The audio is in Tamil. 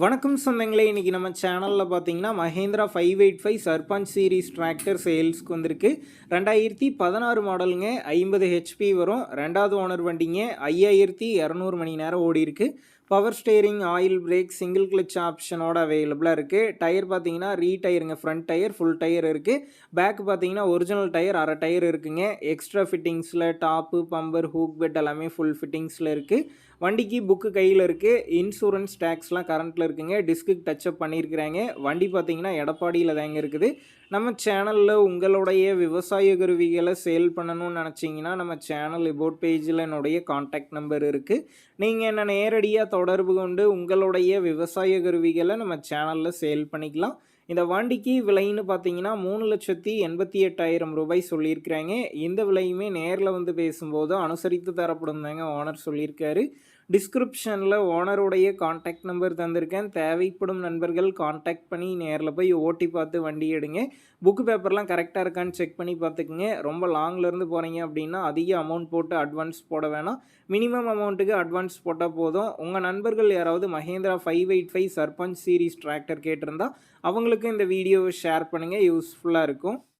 வணக்கம் சொந்தங்களே இன்றைக்கி நம்ம சேனலில் பார்த்தீங்கன்னா Mahindra five eight five Sarpanch series tractor சேல்ஸ்க்கு வந்திருக்கு. ரெண்டாயிரத்தி பதினாறு மாடலுங்க ஐம்பது ஹெச்பி வரும். ரெண்டாவது ஓனர் வண்டிங்க ஐயாயிரத்தி இரநூறு மணி நேரம் ஓடி இருக்குது power steering oil brake single clutch ஆப்ஷனோட அவைலபிளாக இருக்குது டயர் பார்த்தீங்கன்னா ரீ டயருங்க ஃப்ரண்ட் டயர் ஃபுல் டயர் இருக்குது பேக் பார்த்தீங்கன்னா ஒரிஜினல் டயர் அரை டயர் இருக்குங்க. எக்ஸ்ட்ரா ஃபிட்டிங்ஸில் டாப்பு பம்பர் ஹூக் பெட் எல்லாமே ஃபுல் ஃபிட்டிங்ஸில் இருக்குது வண்டிக்கு புக்கு கையில் இருக்குது இன்சூரன்ஸ் டேக்ஸ்லாம் கரண்ட்டில் இருக்குங்க. டிஸ்க்கு டச்சப் பண்ணியிருக்கிறாங்க வண்டி பார்த்தீங்கன்னா எடப்பாடியில் தாங்க இருக்குது. நம்ம சேனலில் உங்களுடைய விவசாய கருவிகளை சேல் பண்ணணும்னு நினச்சிங்கன்னா நம்ம சேனல் இபோட் பேஜில் என்னுடைய காண்டாக்ட் நம்பர் இருக்குது நீங்கள் என்ன நேரடியாக தொடர்பு கொண்டு உங்களுடைய விவசாய கருவிகளை நம்ம சேனலில் சேல் பண்ணிக்கலாம். இந்த வண்டிக்கு விலைன்னு பார்த்தீங்கன்னா மூணு லட்சத்தி எண்பத்தி எட்டாயிரம் ரூபாய் சொல்லியிருக்கிறாங்க. இந்த விலையுமே நேரில் வந்து பேசும்போது அனுசரித்து தரப்படும் தாங்க ஓனர் சொல்லியிருக்காரு. டிஸ்கிரிப்ஷனில் ஓனருடைய காண்டாக்ட் நம்பர் தந்திருக்கேன். தேவைப்படும் நண்பர்கள் காண்டாக்ட் பண்ணி நேரில் போய் ஓட்டி பார்த்து வண்டி எடுங்க. புக்கு பேப்பர்லாம் கரெக்டாக இருக்கான்னு செக் பண்ணி பார்த்துக்குங்க. ரொம்ப லாங்லேருந்து போகிறீங்க அப்படின்னா அதிக அமௌண்ட் போட்டு அட்வான்ஸ் போட வேணாம். மினிமம் அமௌண்ட்டுக்கு அட்வான்ஸ் போட்டால் போதும். உங்கள் நண்பர்கள் யாராவது Mahindra five eight five Sarpanch series tractor கேட்டிருந்தா அவங்களுக்கும் இந்த வீடியோவை ஷேர் பண்ணுங்கள் யூஸ்ஃபுல்லாக இருக்கும்.